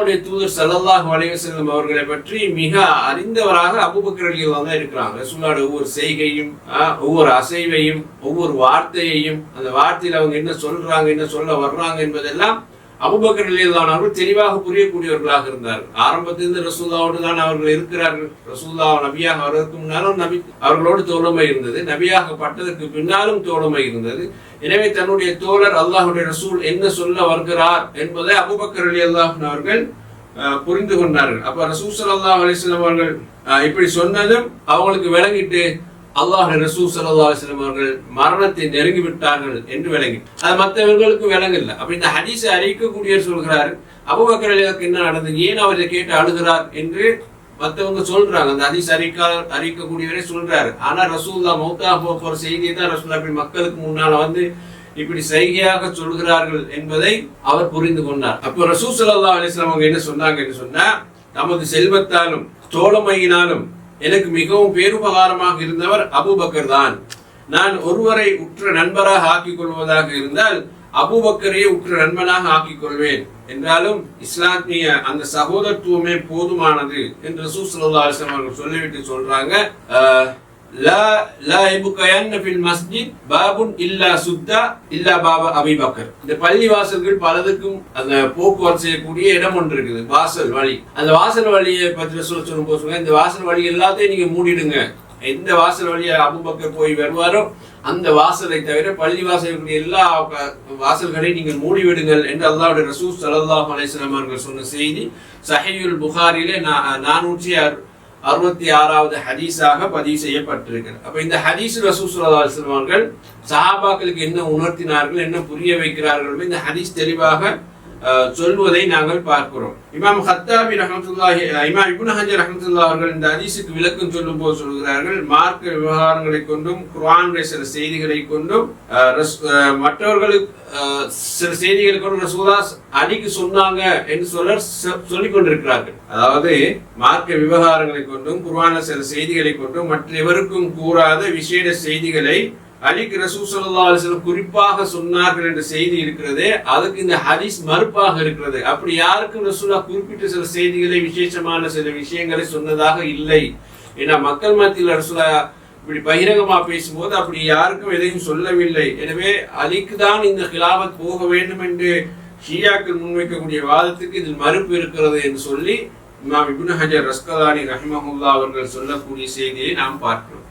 தூதர் சல்லல்லாஹ் அலைஹி அவர்களை பற்றி மிக அறிந்தவராக அபூபக்கர் தான் இருக்கிறாங்க. ரசூலோட ஒவ்வொரு செய்கையும் ஒவ்வொரு அசைவையும் ஒவ்வொரு வார்த்தையையும் அந்த வார்த்தையில அவங்க என்ன சொல்றாங்க என்ன சொல்ல வர்றாங்க என்பதெல்லாம் அபுபக்கர் ரலியல்லாஹு அவர்கள் தெளிவாக புரியக்கூடியவர்களாக இருந்தார்கள். ஆரம்பத்திலிருந்து ரசூல்லாவோடு தான் அவர்கள் இருக்கிறார்கள். ரசூல்லா நபியாக வருவதற்கு முன்னாலும் நபி அவர்களோடு தோழமை இருந்தது. நபியாக பட்டதற்கு பின்னாலும் தோழமை இருந்தது. எனவே தன்னுடைய தோழர் அல்லாஹுடைய ரசூல் என்ன சொல்ல வருகிறார் என்பதை அபுபக்கர் அலி அல்லாஹ் அவர்கள் புரிந்து கொண்டார்கள். அப்ப ரசூல் அல்லாஹ் அலிஸ்லாம் அவர்கள் இப்படி சொன்னதும் அவங்களுக்கு விளங்கிட்டு அல்லாஹ் ரசூ ஸல்லல்லாஹு அவர்கள் மரணத்தை நெருங்கி விட்டார்கள் என்று விளங்கி அது மற்றவர்களுக்கு விளங்கல. அப்ப இந்த ஹதீஸை அறிவிக்கக்கூடிய சொல்கிறார் அபூபக்கர் என்ன நடந்தது? ஏன் அவரை கேட்டு அழுகிறார்? என்று மத்தவங்க சொல்றாங்க. அந்த ஹதீஸ் அறிக்கா அறிக்கக்கூடியவரே சொல்றாரு. ஆனா ரசூல்லா மௌத்தா போற செய்தியை தான் ரசூல்லா அப்படி மக்களுக்கு முன்னால வந்து இப்படி சைகையாக சொல்கிறார்கள் என்பதை அவர் புரிந்து கொண்டார். அப்போ ரசூ ஸல்லல்லாஹு அலிஸ்லாம் அவங்க என்ன சொன்னாங்க? என்று சொன்னா தமது செல்வத்தாலும் தோழமையினாலும் எனக்கு மிகவும் பேருபகாரமாக இருந்தவர் அபுபக்கர் தான் நான் ஒருவரை உற்ற நண்பராக ஆக்கிக் கொள்வதாக இருந்தால் அபூபக்கரையே உற்ற நண்பனாக ஆக்கிக் கொள்வேன் என்றாலும் இஸ்லாமிய அந்த சகோதரத்துவமே போதுமானது என்று ரசூல் ஸல்லல்லாஹு அவர்கள் சொல்லிவிட்டு சொல்றாங்க. அஹ், லா லா இபுகயன்ன ஃபில் மஸ்ஜித் பாபுன் இல்லா சுத்தா இல்லா பாபா அபிபக்கர் இந்த பள்ளி வாசல்கள் பலதுக்கும் அந்த போக்குவரத்து செய்யக்கூடிய இடம் ஒன்று இருக்குது வாசல் வழி. அந்த வாசல் வழியை பற்றி சொல்ல சொல்லும் போது சொல்லுங்க இந்த வாசல் வழி எல்லாத்தையும் நீங்க மூடிடுங்க. எந்த வாசல் வழியா அபுபக்கர் போய் வருவாரோ அந்த வாசலை தவிர பள்ளி வாசலுடைய எல்லா வாசல்களையும் நீங்கள் மூடிவிடுங்கள் என்று அல்லாஹ்வுடைய ரசூஸ் ஸல்லல்லாஹு அலைஹி அவர்கள் சொன்ன செய்தி. சஹீஹுல் புகாரிலே நா- நானூற்றி அறு- அறுபத்தி ஆறாவது ஹதீஸாக பதிவு செய்யப்பட்டிருக்கிறது. அப்ப இந்த ஹதீஸ் ரசூல் அவர்கள் சஹாபாக்களுக்கு என்ன உணர்த்தினார்கள் என்ன புரிய வைக்கிறார்கள் இந்த ஹதீஸ் தெளிவாக சொல்வதை நாங்கள் பார்க்கிறோம். இமாம் ஹத்தாபி ரஹமத்துல்லாஹி இமாம் இபுன் ஹஜர் ரஹமத்துல்லா அவர்கள் இந்த அதிசுக்கு விளக்கம் சொல்லும் போது சொல்கிறார்கள் மார்க்க விவகாரங்களை கொண்டும் குர்ஆனுடைய சில செய்திகளை கொண்டும் அஹ், ரஸ்- அஹ், மற்றவர்களுக்கு அஹ், சில செய்திகளை கொண்டு ரசூலா அடிக்கு சொன்னாங்க என்று சொல்ல சொல்லிக் கொண்டிருக்கிறார்கள். அதாவது மார்க்க விவகாரங்களை கொண்டும் குர்ஆன சில செய்திகளை கொண்டும் மற்ற எவருக்கும் கூறாத விசேட செய்திகளை அலிக்கு ரசூ ஸல்லல்லாஹு அலைஹி குறிப்பாக சொன்னார்கள் என்ற செய்தி இருக்கிறதே அதுக்கு இந்த ஹதீஸ் மறுப்பாக இருக்கிறது. அப்படி யாருக்கும் ரசூலா குறிப்பிட்ட சில செய்திகளை விசேஷமான சில விஷயங்களை சொன்னதாக இல்லை. ஏன்னா மக்கள் மத்தியில் ரசூலா இப்படி பகிரங்கமா பேசும்போது அப்படி யாருக்கும் எதையும் சொல்லவில்லை. எனவே அலிக்கு தான் இந்த கிலாபத் போக வேண்டும் என்று ஷியாக்கள் முன்வைக்கக்கூடிய வாதத்துக்கு இதில் மறுப்பு இருக்கிறது என்று சொல்லி இமாம் இப்னு ஹஜர் ரஸ்கலானி ரஹிமஹுல்லா அவர்கள் சொல்லக்கூடிய செய்தியை நாம் பார்க்கிறோம்.